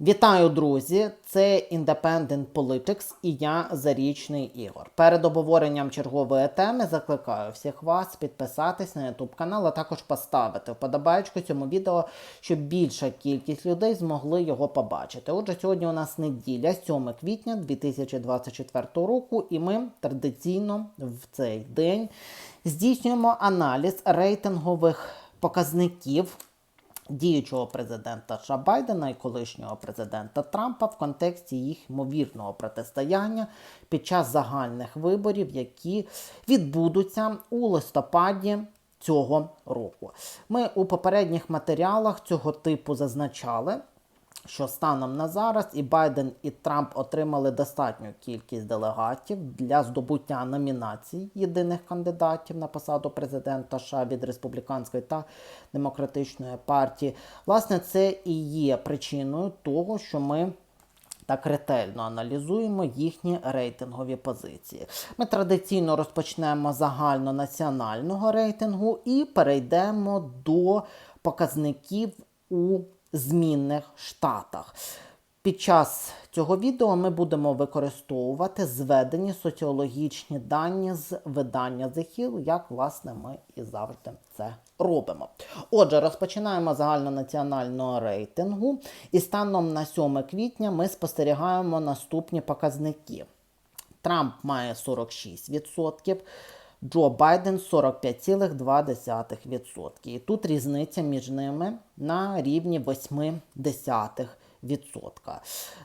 Вітаю, друзі! Це Independent Politics і я Зарічний Ігор. Перед обговоренням чергової теми закликаю всіх вас підписатись на YouTube канал, а також поставити вподобайку цьому відео, щоб більша кількість людей змогли його побачити. Отже, сьогодні у нас неділя, 7 квітня 2024 року, і ми традиційно в цей день здійснюємо аналіз рейтингових показників діючого президента Ша Байдена і колишнього президента Трампа в контексті їх ймовірного протистояння під час загальних виборів, які відбудуться у листопаді. Цього року ми у попередніх матеріалах цього типу зазначали, що станом на зараз і Байден, і Трамп отримали достатню кількість делегатів для здобуття номінацій єдиних кандидатів на посаду президента США від республіканської та демократичної партії. Власне, це і є причиною того, що ми. Так ретельно аналізуємо їхні рейтингові позиції. Ми традиційно розпочнемо загальнонаціонального рейтингу і перейдемо до показників у змінних штатах. Під час цього відео ми будемо використовувати зведені соціологічні дані з видання The Hill, як власне ми і завжди це робимо. Отже, розпочинаємо загальнонаціонального рейтингу, і станом на 7 квітня ми спостерігаємо наступні показники. Трамп має 46%. Джо Байден 45,2%. І тут різниця між ними на рівні 0,8%.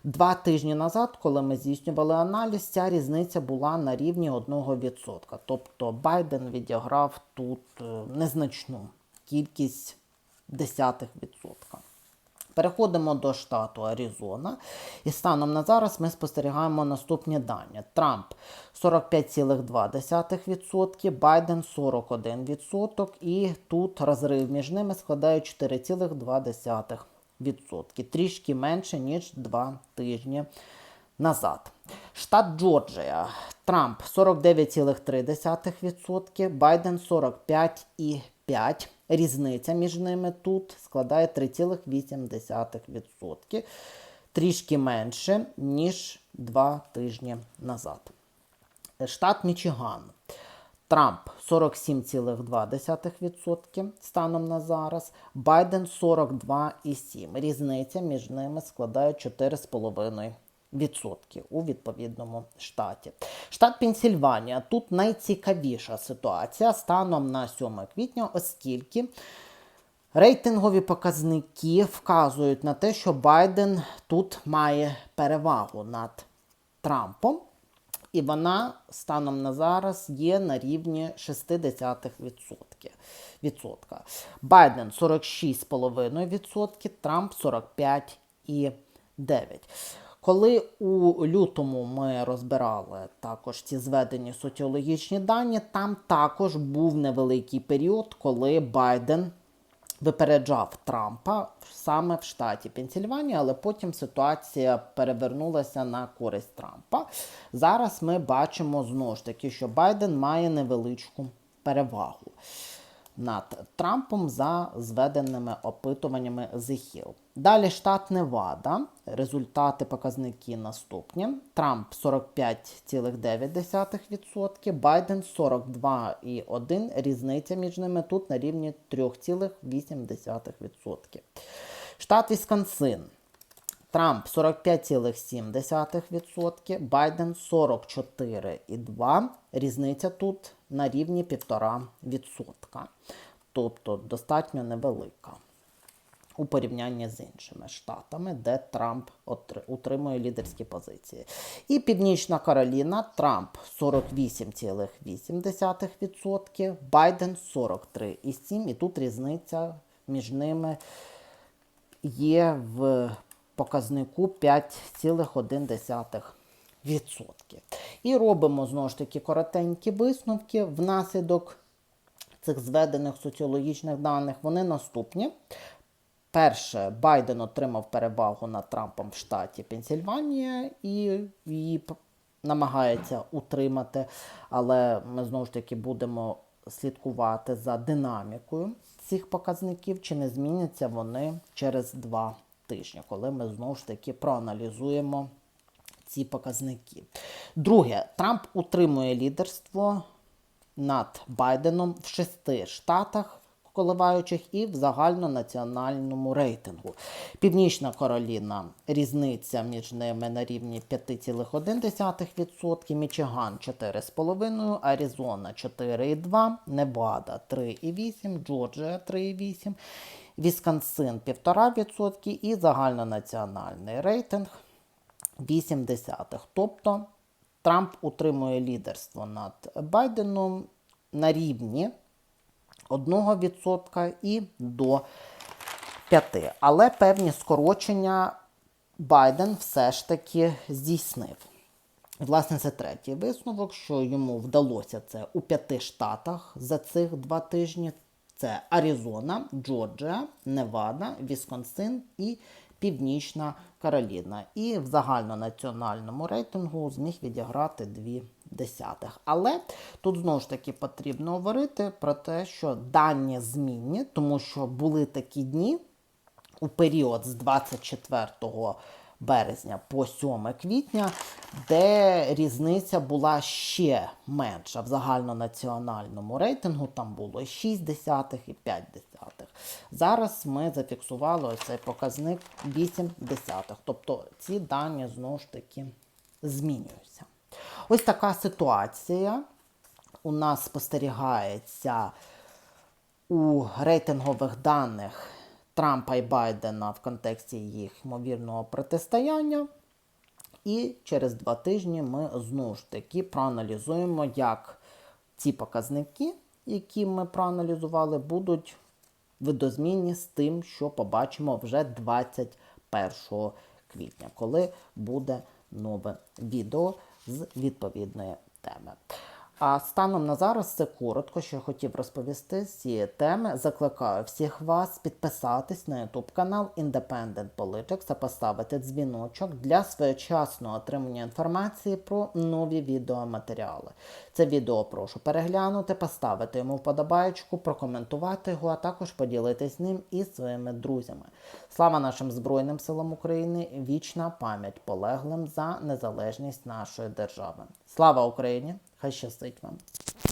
Два тижні назад, коли ми здійснювали аналіз, ця різниця була на рівні 1%. Тобто Байден відіграв тут е, незначну кількість десятих відсотка. Переходимо до штату Аризона. І станом на зараз ми спостерігаємо наступні дані. Трамп 45,2%, Байден 41%, і тут розрив між ними складає 4,2%. Трішки менше, ніж 2 тижні назад. Штат Джорджія. Трамп 49,3%, Байден 45,5%. Різниця між ними тут складає 3,8%. Трішки менше, ніж 2 тижні назад. Штат Мічиган. Трамп 47,2% станом на зараз, Байден 42,7%. Різниця між ними складає 4,5%. У відповідному штаті. Штат Пенсільванія. Тут найцікавіша ситуація станом на 7 квітня, оскільки рейтингові показники вказують на те, що Байден тут має перевагу над Трампом, і вона станом на зараз є на рівні 0,6%. Відсотка. Байден 46,5%, Трамп 45,9%. Коли у лютому ми розбирали також ці зведені соціологічні дані, там також був невеликий період, коли Байден випереджав Трампа саме в штаті Пенсільванія, але потім ситуація перевернулася на користь Трампа. Зараз ми бачимо знову ж таки, що Байден має невеличку перевагу над Трампом за зведеними опитуваннями The Hill. Далі штат Невада. Результати показники наступні. Трамп 45,9%, Байден 42,1%. Різниця між ними тут на рівні 3,8%. Штат Вісконсин. Трамп 45,7%, Байден 44,2%. Різниця тут на рівні 1,5%. Тобто достатньо невелика у порівнянні з іншими штатами, де Трамп утримує лідерські позиції. І Північна Кароліна, Трамп 48,8%, Байден 43,7%. І тут різниця між ними є в показнику 5,1%. І робимо знову ж таки коротенькі висновки внаслідок цих зведених соціологічних даних. Вони наступні. Перше, Байден отримав перевагу над Трампом в штаті Пенсільванія і її намагається утримати. Але ми знову ж таки будемо слідкувати за динамікою цих показників, чи не зміняться вони через два тижня, коли ми знову ж таки проаналізуємо ці показники. Друге, Трамп утримує лідерство над Байденом в шести штатах коливаючих і в загальнонаціональному рейтингу. Північна Кароліна різниця між ними на рівні 5,1%, Мічиган 4,5%, Аризона 4,2%, Невада 3,8%, Джорджія 3,8%, Вісконсин 1,5% і загальнонаціональний рейтинг 0,8. Тобто Трамп утримує лідерство над Байденом на рівні 1% і до 5%. Але певні скорочення Байден все ж таки здійснив. Власне, це третій висновок, що йому вдалося це у п'яти штатах за цих два тижні. Це Аризона, Джорджія, Невада, Вісконсин і Північна Кароліна. І в загальнонаціональному рейтингу зміг відіграти дві десятих. Але тут знову ж таки потрібно говорити про те, що дані змінні, тому що були такі дні у період з 24 березня по 7 квітня, де різниця була ще менша в загальнонаціональному рейтингу. Там було і 6 десятих і 5 десятих. Зараз ми зафіксували цей показник 8 десятих. Тобто ці дані знову ж таки змінюються. Ось така ситуація у нас спостерігається у рейтингових даних Трампа і Байдена в контексті їх ймовірного протистояння. І через два тижні ми знову ж таки проаналізуємо, як ці показники, які ми проаналізували, будуть видозмінні з тим, що побачимо вже 21 квітня, коли буде нове відео з відповідної теми. А станом на зараз це коротко, що я хотів розповісти з цієї теми. Закликаю всіх вас підписатись на YouTube канал Independent Politics та поставити дзвіночок для своєчасного отримання інформації про нові відеоматеріали. Це відео прошу переглянути, поставити йому вподобаєчку, прокоментувати його, а також поділитись ним із своїми друзями. Слава нашим Збройним силам України! Вічна пам'ять полеглим за незалежність нашої держави. Слава Україні! Хай щастить вам.